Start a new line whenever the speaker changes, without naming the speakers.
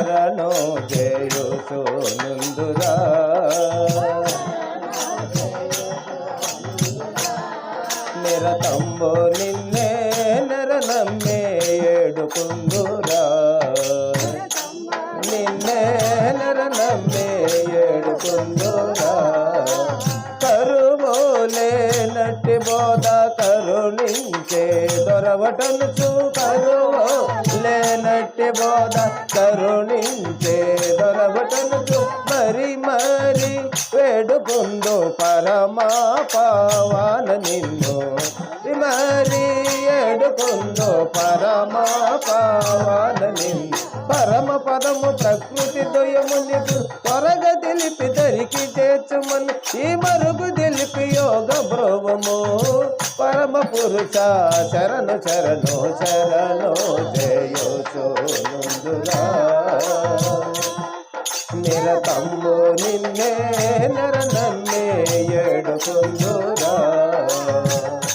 శరణు జయుసు నుందురా నిరతంబు నిన్నే నరనమ్మే ఏడుకుందురా. నిన్నే నరనమ్మే ఏడుకుందురా. కరువోలే నట్టి బోధ కరుణించే దొరవటను చూ కరువో నట్టి బోధ కరుణించే దొరబటను మరి మరి వేడుకుందు పరమా పావాన నిన్ను. మరి ఏడుకుందు పరమా పావాన నిన్ను. పరమ పదము ప్రకృతి ద్వయముని త్వరగ తెలిపి దరికి చేర్చుమని. ఈ మరుగు తెలిపి యోగ బ్రోవము పరమ పురుష శరణు శరణు శరణు జయో నుందురా నిరతంబు నిన్నే నర నన్నే ఏడుకుందురా.